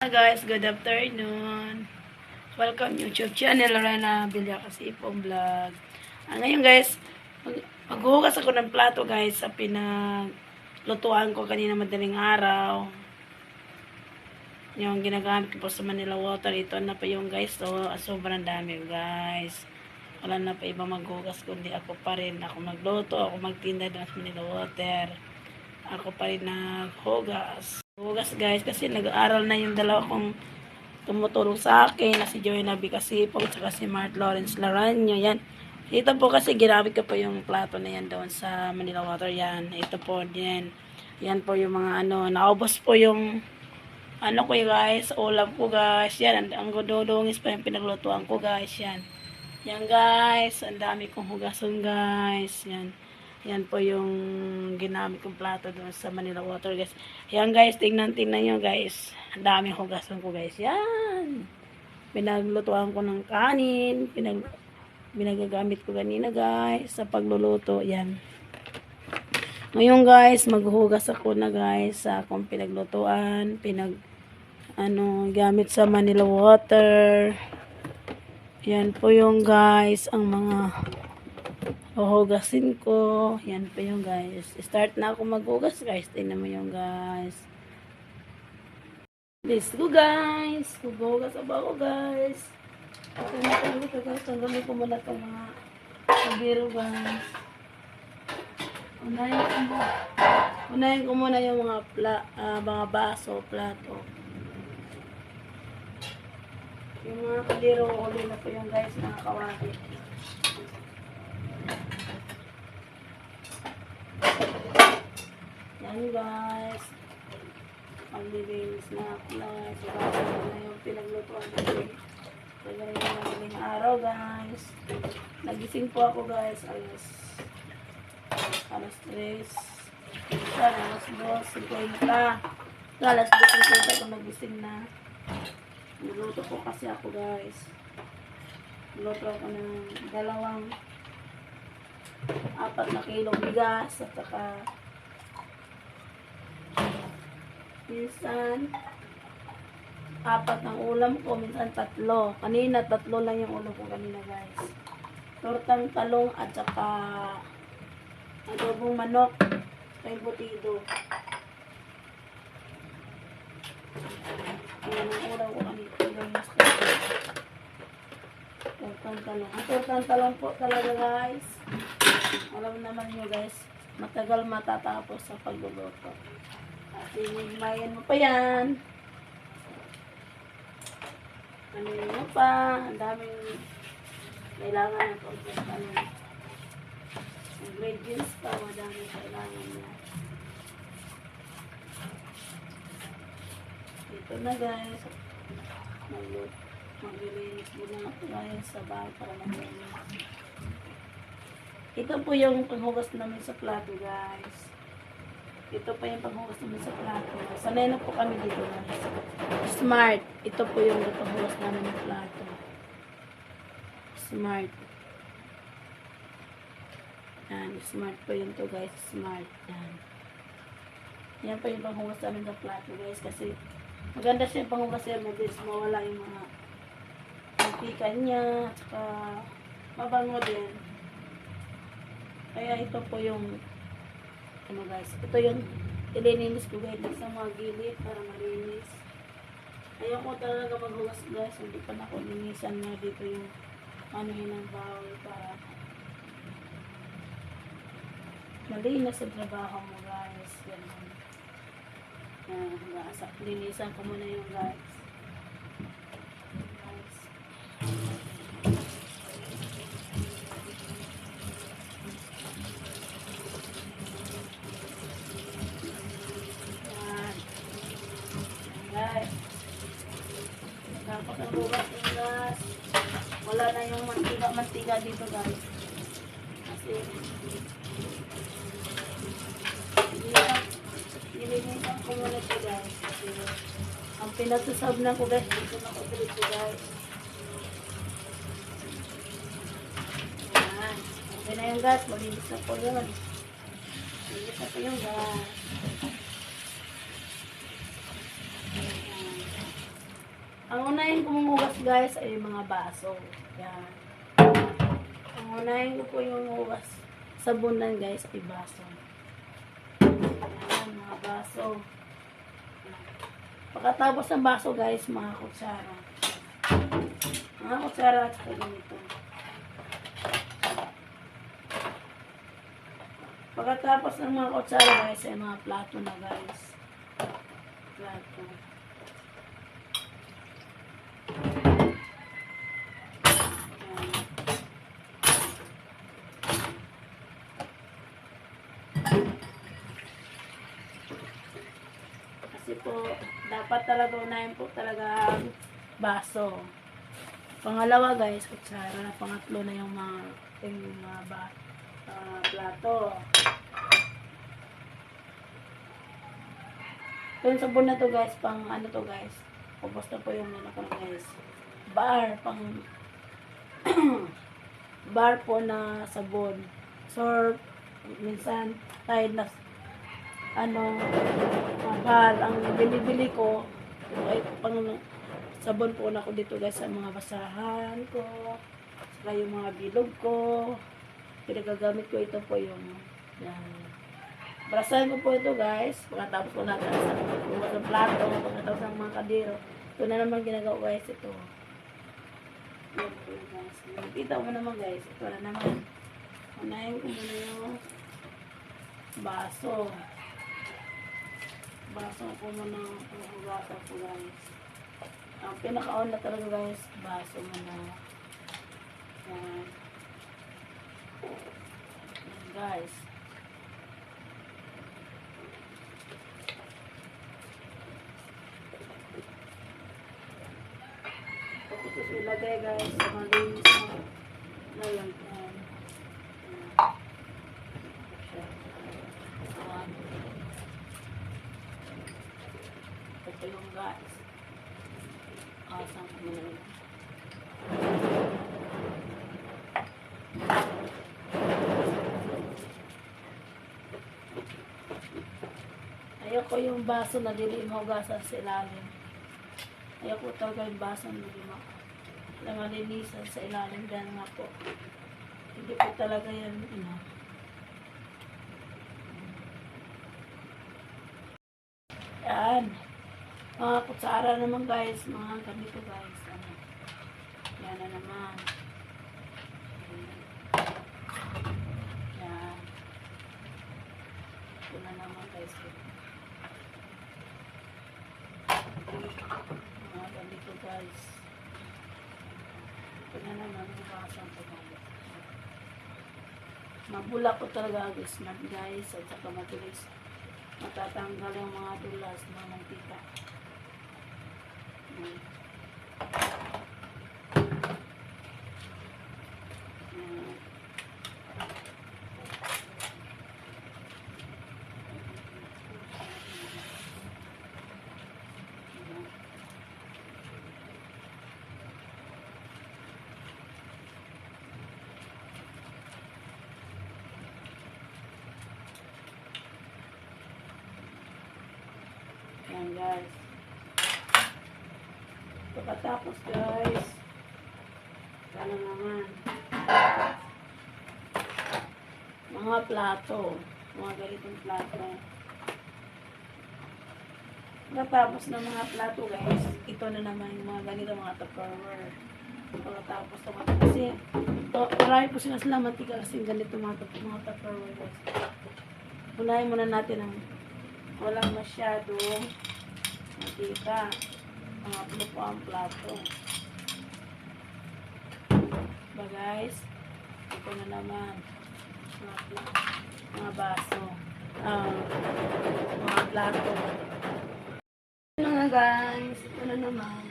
Hi guys, good afternoon. Welcome YouTube channel Lorena Villacasipo Vlog. Ah, ngayon guys, mag- maghuhugas ako ng plato guys sa pinaglutuan ko kanina madaling araw. Yung ginagamit ko po sa Manila Water, ito na pa yung guys. So, sobrang dami guys. Wala na pa iba maghugas kundi ako pa rin. Ako magluto, ako magtinda sa Manila Water. Ako pa rin naghugas. Hugas guys kasi nag-aaral na yung dalawa kong tumutulong sa akin na si Joy Nabi Kasipong at si Mart Lawrence Laranyo. Yan. Ito po kasi ginamit ko po yung plato na yan doon sa Manila Water. Yan. Ito po din. Yan po yung mga ano. Naubos po yung ano ko guys. Ulam ko guys. Yan. Ang, ang pa yung pinaglutuan ko guys. Yan. Yan guys. Ang dami kong hugason guys. Yan. Yan po yung ginamit kong plato doon sa Manila Water guys. Yan guys, tingnan tingnan nyo guys. Ang daming hugasan ko guys. Yan. Pinaglutuan ko ng kanin. Pinag, pinagagamit ko kanina guys sa pagluluto. Yan. Ngayon guys, maghuhugas ako na guys sa akong pinaglutuan. Pinag, ano, gamit sa Manila Water. Yan po yung guys, ang mga Huhugasin ko. Yan pa yung guys. Start na ako maghugas guys. Tingnan mo yung guys. Let's go guys. Maghuhugas ako ako guys. Tanggalin ko guys. Tanggalin ko muna itong mga kabiro guys. Unahin ko muna. Unahin ko muna yung mga pla, ah, mga baso, plato. Yung mga kadiro, uli na po yung guys, mga kawali. Yan guys. Maglilinis na ako guys. Ko na yung pinaglutuan natin. Kaya rin yung madaling araw guys. Nagising po ako guys. Alas alas 3. Sana alas 2. 50. Alas 2. 50 ako nagising na. Niluto po kasi ako guys. Niluto ako ng dalawang apat na kilong bigas at saka minsan apat ng ulam ko, minsan tatlo. Kanina, tatlo lang yung ulam ko kanina, guys. Tortang talong at saka adobong manok. May butido. Ayan ang ulam ko kanina. guys. Tortang talong. Ang tortang talong po talaga, guys. Alam naman nyo, guys. Matagal matatapos sa pagluluto. At hinigmayan mo pa yan. Ano mo pa. Ang daming kailangan ng pagkat ano. Ingredients pa. Madaming kailangan niya. Ito na guys. Maglut. Maglilinis muna ako guys sa bahay para maglinis. Ito po yung panghugas namin sa plato guys. Ito pa yung panghugas namin sa plato. Sanay na po kami dito guys. Smart. Ito po yung panghugas namin ng plato. Smart. Yan. Smart po yun to guys. Smart. Yan. Yan po yung panghugas namin sa plato guys. Kasi maganda siya yung panghugas yan. Mabilis mawala yung mga mantika niya. Tsaka mabango din. Kaya ito po yung ano guys, ito yung ilininis ko guys sa mga gilid para malinis. Ayaw ko talaga maghugas guys, hindi pa na ako linisan na dito yung yun ang bawal para malinis sa trabaho mo guys. Yan, nasa, linisan ko muna yung. Guys. Yan. Guys. Dapat ang bukas yung gas. Wala na yung mantika-mantika dito guys. Kasi nilinisan ko muna ito guys. Kasi ang pinatusab na ko guys, dito na ko dito guys. Yan. Okay na yung gas, malinis na po yun. Malinis na po yung gas. Ayan. Unahin kong guys ay mga baso. Yan. Ang unahin ko po yung hugas sabunan guys ay baso. Yan, mga baso. Pagkatapos ng baso guys, mga kutsara. Mga kutsara at saka ganito. Pagkatapos ng mga kutsara guys, ay mga plato na guys. Plato. Po, dapat talaga unahin po talaga baso. Pangalawa guys, kutsara. Pangatlo na yung mga, yung mga ba, ah, plato. Yung sabon na to guys, pang ano to guys. Tapos na po yung ano guys. Bar, pang bar po na sabon. So, minsan, tayo na ano, bar, ang binibili ko, ay pang sabon po na ko dito guys sa mga basahan ko, saka yung mga bilog ko, pinagagamit ko ito po yung, yan, Brasahan ko po ito guys, pagkatapos ko natin sa ng plato, pagkatapos ng mga kadiro, ito na naman ginagawa guys, ito. Nakita mo naman guys, ito na naman. Unahin ko muna yung baso. Baso ko muna ang hugasan ko guys. Ang pinaka-on na talaga guys, baso muna. Yan. Yan guys. Ilagay guys sa malinis na lalagyan. Ito yung guys. Asang ko na Ayoko yung baso na dili mo hugasan sa ilalim. Ayoko talaga yung baso na dili na malinisan sa ilalim dahil nga po. Hindi po talaga yan, ano. Yan. Mga kutsara naman guys, mga ganito guys. Ano. Yan na naman. Yan. Ito na naman guys. Mga ganito guys. Ito na naman, bukasan ko guys. Mabula ko talaga guys, mag guys, at saka matulis. Matatanggal yung mga dulas ng mantika. Yan. Yan. Yan. Yan guys. Pagkatapos guys, sana naman. Mga plato. Mga ganitong plato. Pagkatapos ng mga plato guys, ito na naman yung mga ganito mga tupperware. Pagkatapos naman kasi to, marami po sila sila mantika kasi ganito mga, mga tupperware guys. Unahin muna natin ang walang masyadong Mga puno po ang plato. Ba guys, ito na naman. Mga, baso. Ah, mga plato. Ito na guys, ito na naman.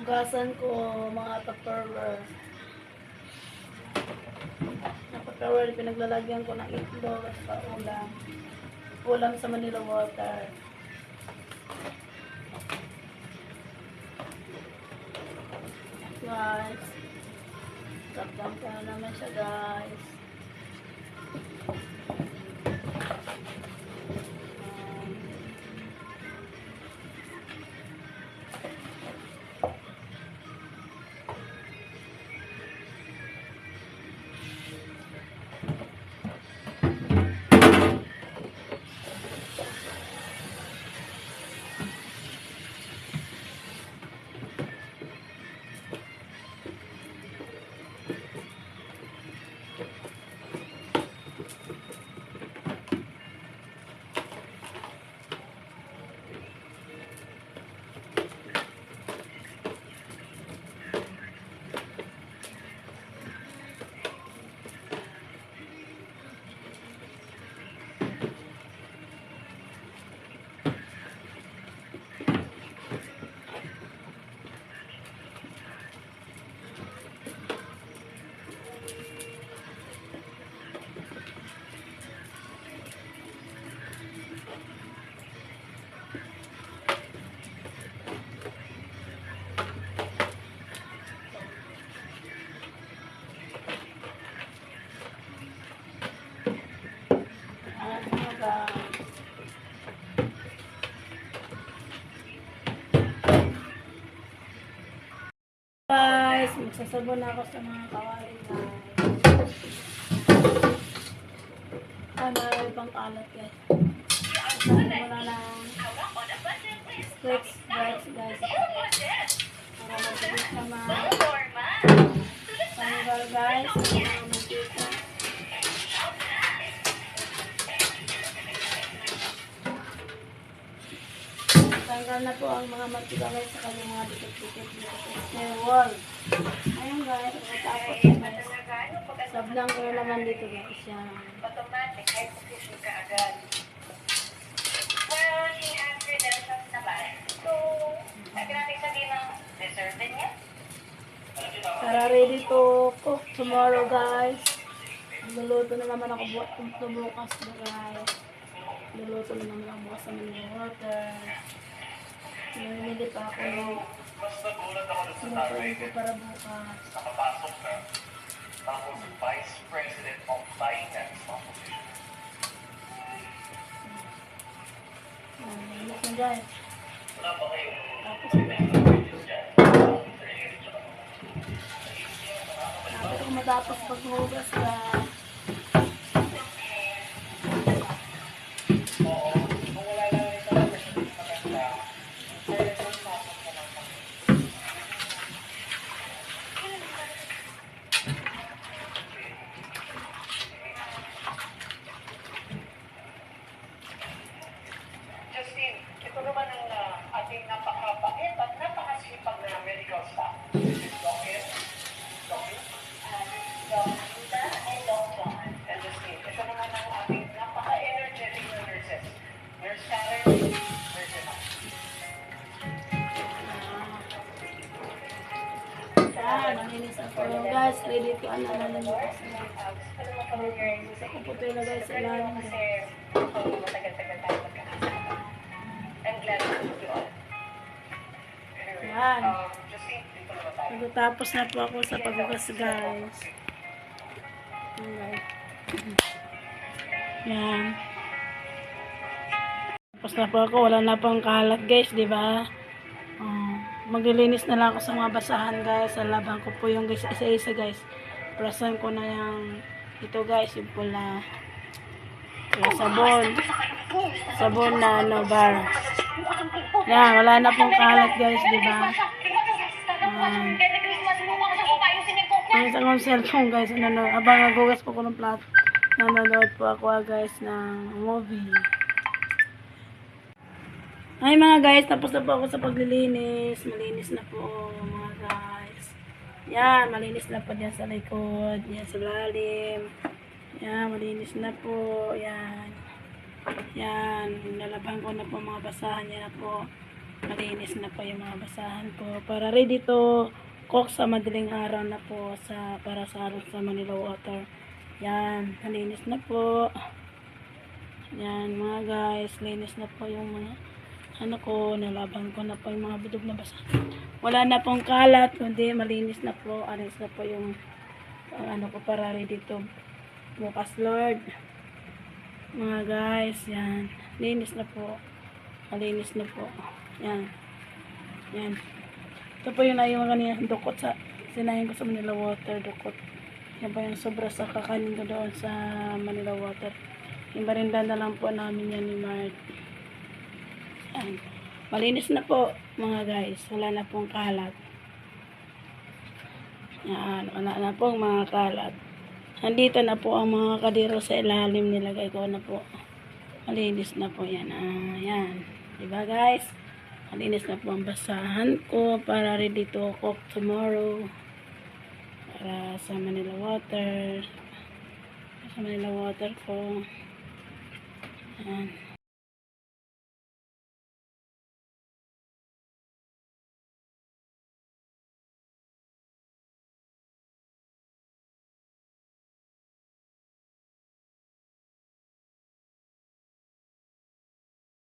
Hugasan ko mga tupperware. Ang tupperware, pinaglalagyan ko ng itlog at ulam. Ulam sa Manila water. Guys, Tapdam ko na naman siya guys. Magsasabon na ako sa mga kawali guys. Ay, marami pang kalat guys. Sasabon mo na ng squeaks guys guys. Para mabilis naman. Tanggal guys. Ang mga Tanggal na po ang mga mantika guys sa kanyang mga dikit-dikit dito sa stair wall. Ayun guys, tapos guys. Sablang ko na naman dito guys. Yan. automatic ay position ka agad. Well, she has credentials naman. So, sabihin ng deserve niya. Tara ready to cook tomorrow guys. Luluto na naman ako bu- bukas na guys. Luluto na naman ako bukas sa mga water. Namimili pa ako ng sinutuin ko para bukas. nakapasok ka. Tapos Vice President of Finance Opposition. Namimili ko guys. Wala ba kayong Tapos ako matapos paghugas guys. Ito naman ang uh, ating napakabait at napakasipag na medical staff. Ed, Doc Rita and John. and Justine. Ito naman ang ating napaka-energetic na nurses. Nurse Karen, Nurse Emma. Yan, naninis ako guys. Ready to na lang bukas. Mo familiar Gusto ko po tayo na guys sa ilalim Kasi, matagal-tagal Anyway, Yan. Justine, dito naman tayo. Nagtatapos na po ako sa paghugas guys. Yan guys. Yan. Tapos na po ako. Wala na pang kalat guys, di ba? Oh, maglilinis na lang ako sa mga basahan guys. Lalaban ko po yung guys isa-isa guys. Prasan ko na yung ito guys, yung pula. Yung sabon. Sabon na ano bar. Yan, wala na pong kalat guys, di ba? Um, ang sa kong cellphone guys, nanonood. Abang nagugas po ko ng plat. Nanonood po ako ah, guys ng movie. Ay mga guys, tapos na po ako sa paglilinis. Malinis na po mga guys. Yan, malinis na po dyan sa likod. Yan sa lalim. Yan, malinis na po. Yan. Yan, nalaban ko na po mga basahan niya na po. Malinis na po yung mga basahan ko. Para ready to cook sa madaling araw na po sa para sa araw sa Manila Water. Yan, malinis na po. Yan mga guys, linis na po yung mga ano ko, nalaban ko na po yung mga bidog na basahan. Wala na pong kalat, kundi malinis na po. Alis na po yung ano ko para ready to bukas Lord. Mga guys, yan. Linis na po. Malinis na po. Yan. Yan. Ito po yung naiwan kanina dukot sa sinahin ko sa Manila Water dukot. Yan po yung sobra sa kakanin ko doon sa Manila Water. Yung barinda na lang po namin yan ni Mart. Yan. Malinis na po mga guys. Wala na pong kalat. Yan. Wala na pong mga kalat. Nandito na po ang mga kadiro sa ilalim nilagay ko na po. Malinis na po yan. Ah, yan. Diba guys? Malinis na po ang basahan ko para ready to cook tomorrow. Para sa Manila water. Sa Manila water ko. Yan.